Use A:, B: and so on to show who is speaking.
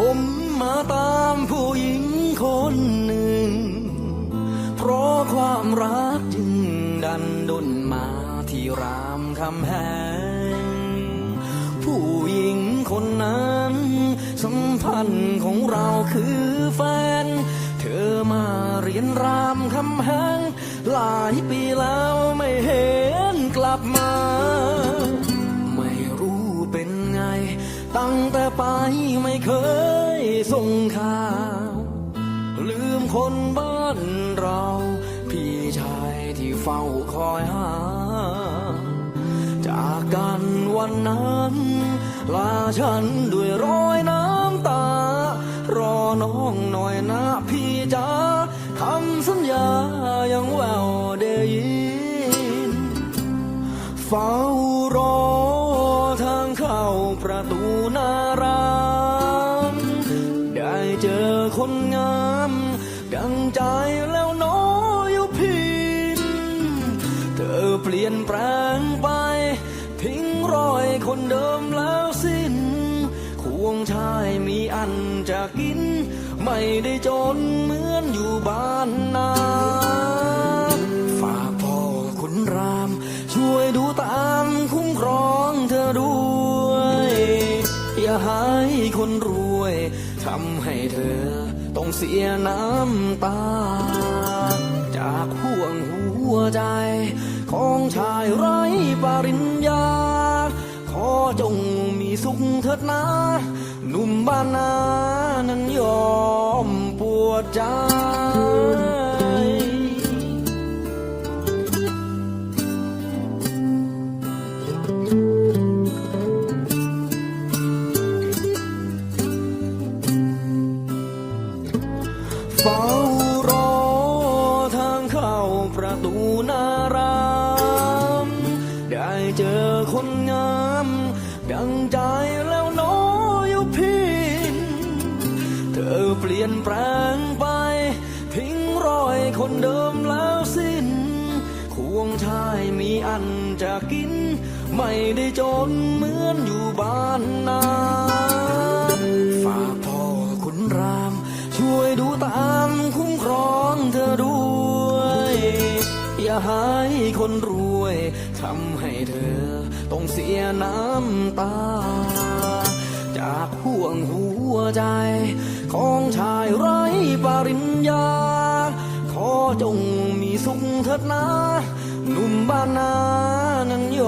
A: ผมมาตามผู้หญิงคนหนึ่ง เพราะความรักจึงดันดุนมาที่รามคำแหง ผู้หญิงคนนั้น สัมพันธ์ของเราคือแฟน เธอมาเรียนรามคำแหง หลายปีแล้วไม่เห็นกลับมา แต่ไปไม่เคยส่งข่าว ลืมคนบ้านเรา พี่ชายที่เฝ้าคอยหา จากกันวันนั้น ลาฉันด้วยรอยน้ำตา รอน้องหน่อยนะพี่จ๋าคำสัญญายังแววได้ยินเฝ้า รามได้เจอคนงาม ดังใจแล้วน้อยพินเธอเปลี่ยนแปลงไป ทิ้งรอยคนเดิมแล้วสิ้น ควงชายมีอันจะกิน ไม่ได้จนเหมือนอยู่บ้าน หายคนรวยทำให้เธอต้องเสียน้ำตา จากห่วงหัวใจ ของชายไร้ปริญญา ขอจงมีสุขเถิดนะหนุ่มบ้านนานั้นยอมปวดใจ เฝ้ารอทางเข้าประตูนารามได้เจอคนงาม ดังใจแล้วน้อยพินเธอเปลี่ยนแปลงไป ทิ้งรอยคนเดิมแล้วสิ้น ควงชายมีอันจะกิน ไม่ได้จนเหมือนอยู่ หายคนรวยทำให้เธอต้องเสียน้ำตา จากห่วงหัวใจ ของชายไร้ปริญญา ขอจงมีสุขเถิดนะหนุ่มบ้านนานั้นยอ